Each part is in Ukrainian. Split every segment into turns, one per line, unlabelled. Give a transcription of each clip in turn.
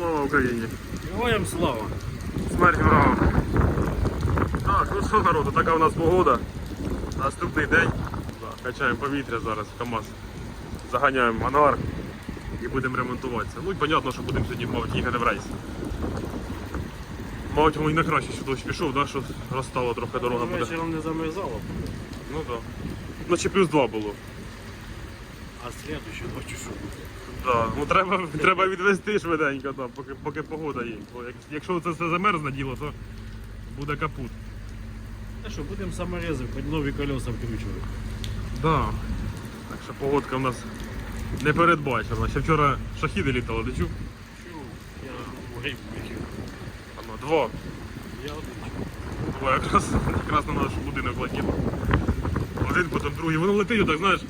Слава Україні!
Героям слава!
Смерть ворогам! Так, ну що народу, така у нас погода. Наступний день. Качаємо повітря зараз в КАМАЗ. Заганяємо ангар і будемо ремонтуватися. Ну і понятно, що будемо сьогодні, мабуть, їхати в рейс. Мабуть, воно і на краще, що дощ пішов, да, що розстала трохи дорога буде.
Вечором не замерзало,
Ну так. Да. Наче плюс два було.
а слідуючу ночі що буде?
Да. Ну треба, треба відвести швиденько, да, поки, поки погода є. Бо як- якщо це все замерзне діло, то буде капут.
Та що, будемо саморези, хоч нові колеса вкручувати.
Да. Так що погодка в нас не передбачена. Ще вчора шахіди літали, ти чув?
Чув, я в гриб.
Ано, два.
Я один.
Два якраз, якраз на наш будинок летів. Один, потім другий. Воно летить, так знаєш.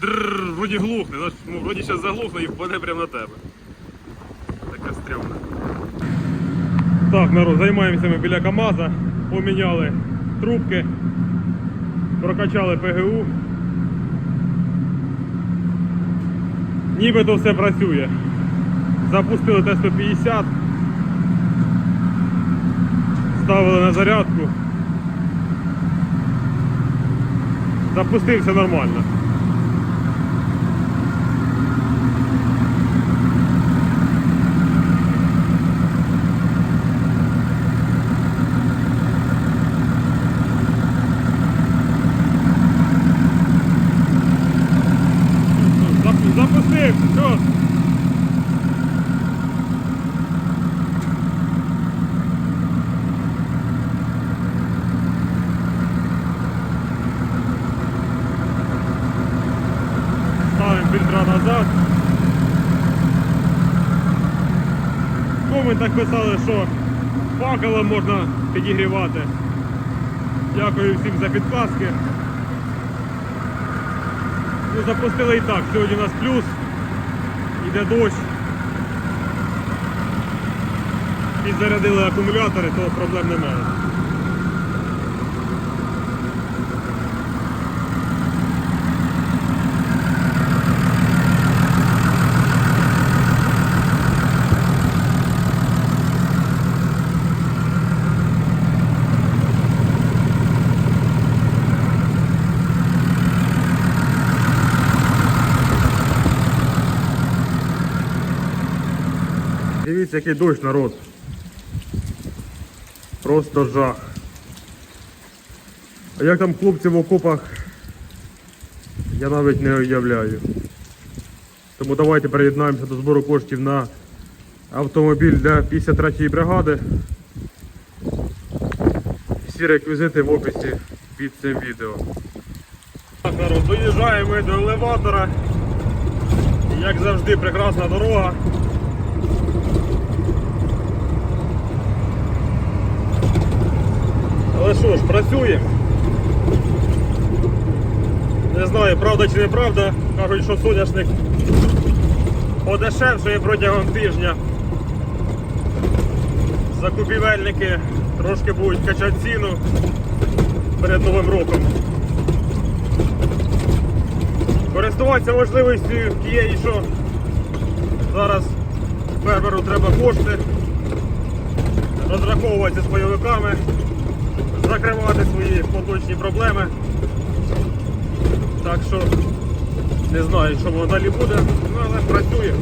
Дрррр, вроді глухне, знаєш, ну, вроді зараз заглухне і впаде прямо на тебе. Таке стрьомне. Так, народ, займаємося ми біля КАМАЗа, поміняли трубки, прокачали ПГУ. Нібито все працює. Запустили Т-150. Ставили на зарядку. Запустився нормально. Запустив, все. Ставимо фільтра назад. В коментах писали, що факелом можна підігрівати. Дякую всім за підказки. Запустили і так. Сьогодні у нас плюс. Іде дощ. Підзарядили акумулятори, то проблем немає. Дивіться, який дощ народ. Просто жах. А як там хлопці в окопах, я навіть не уявляю. Тому давайте приєднаємося до збору коштів на автомобіль для 53-ї бригади. Всі реквізити в описі під цим відео. Так, народ, доїжджаємо до елеватора. Як завжди, прекрасна дорога. Але що ж, працює. Не знаю, правда чи неправда. Кажуть, що соняшник подешевшує протягом тижня. Закупівельники трошки будуть качати ціну перед Новим роком. Користуватися можливістю тієї, що зараз фермеру треба кошти, розраховуватися з бойовиками закривати свої поточні проблеми. Так що не знаю, що воно далі буде, ну але працює.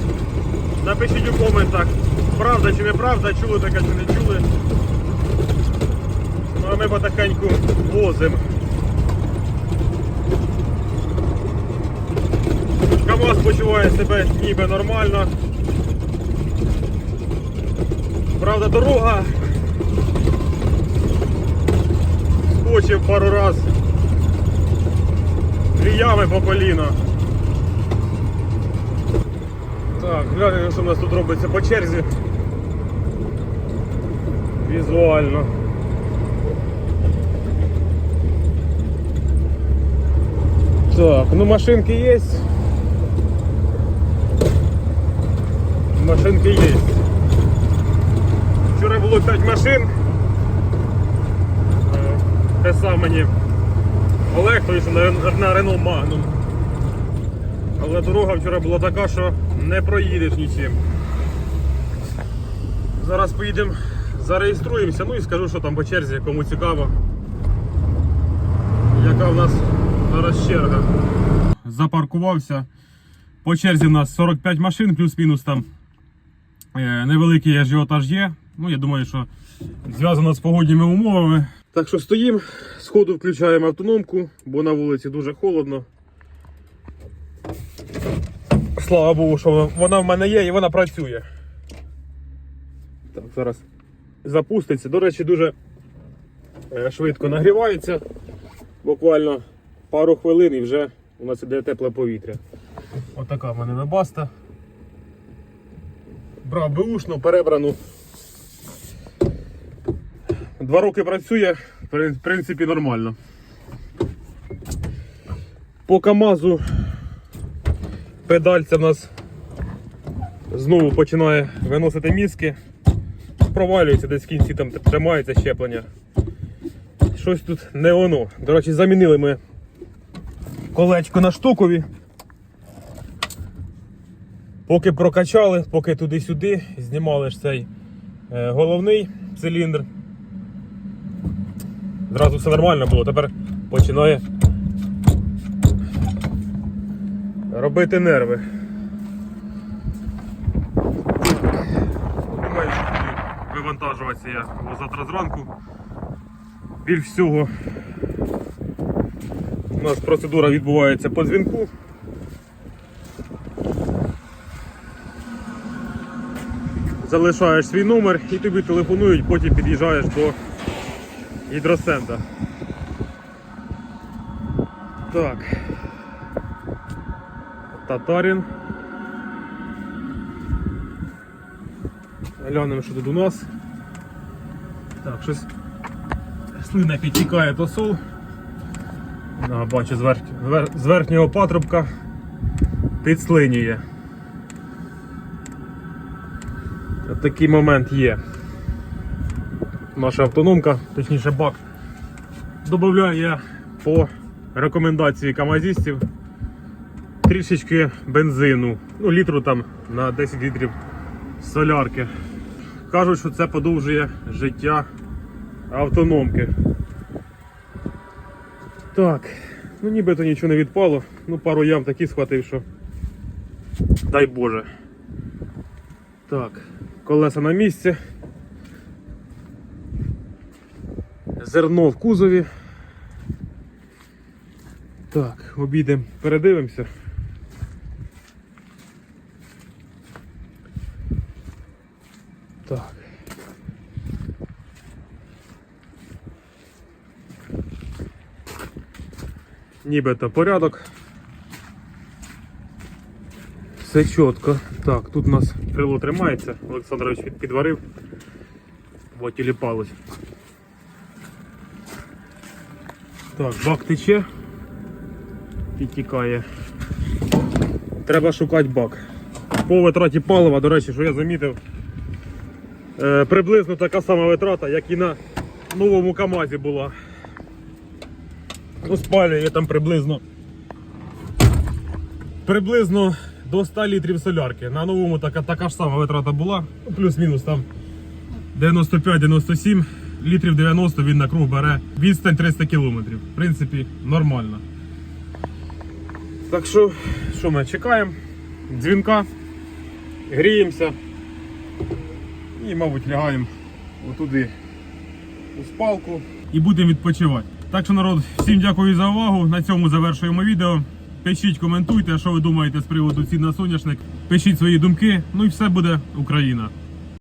Напишіть у коментах, правда чи неправда, чули таке чи не чули. Ну а ми потихеньку возимо. КамАЗ почуває себе ніби нормально. Правда, дорога скочив пару раз дві ями по коліно. Так, глянемо, що в нас тут робиться по черзі. Візуально. Так, ну машинки є. Машинки є. Вчора було 5 машин. Е, Писав мені Олег, той що на, Renault Magnum. Але дорога вчора була така, що не проїдеш нічим. Зараз поїдемо, зареєструємося, ну і скажу, що там по черзі, кому цікаво. Яка в нас зараз черга. Запаркувався. По черзі в нас 45 машин, плюс-мінус там е, невеликий ажіотаж є. Ну, я думаю, що зв'язано з погодніми умовами. Так що стоїмо, сходу включаємо автономку, бо на вулиці дуже холодно. Слава Богу, що вона в мене є і вона працює. Так, зараз запуститься. До речі, дуже е, швидко нагрівається. Буквально пару хвилин і вже у нас іде тепле повітря. Отака в мене вебаста. Брав беушну, перебрану. Два роки працює, в принципі, нормально. По КАМАЗу педальця в нас знову починає виносити мізки. Провалюється десь в кінці там тримається щеплення. Щось тут не воно. До речі, замінили ми колечко на штукові. Поки прокачали, поки туди-сюди, знімали ж цей е, головний циліндр. Зразу все нормально було, тепер починає робити нерви. Думаю, що вивантажуватися я завтра зранку. Більш всього у нас процедура відбувається по дзвінку. Залишаєш свій номер і тобі телефонують, потім під'їжджаєш до гідросенда. Так. Татарин. Глянемо, що тут у нас. Так, щось слина підтікає то сол. А, бачу, з, верх... з верхнього патрубка підслинює. Такий момент є. Наша автономка, точніше бак. Добавляю я по рекомендації камазістів трішечки бензину, ну літру там на 10 літрів солярки. Кажуть, що це подовжує життя автономки. Так, ну нібито нічого не відпало. Ну пару ям такі схватив, що дай Боже. Так, колеса на місці. Зерно в кузові. Так, обійдемо, передивимося. Так. Нібито порядок. Все чітко. Так, тут у нас крило тримається. Олександрович під- підварив, бо тіліпалось. Так, бак тече, підтікає. Треба шукати бак. По витраті палива, до речі, що я замітив, е, приблизно така сама витрата, як і на новому КАМАЗі була. Ну, спалює там приблизно приблизно до 100 літрів солярки. На новому така, така ж сама витрата була, ну, плюс-мінус там 95-97 літрів 90 він на круг бере відстань 300 кілометрів. В принципі, нормально. Так що, що ми чекаємо? Дзвінка, гріємося і, мабуть, лягаємо отуди у спалку і будемо відпочивати. Так що, народ, всім дякую за увагу. На цьому завершуємо відео. Пишіть, коментуйте, що ви думаєте з приводу цін на соняшник. Пишіть свої думки. Ну і все буде Україна.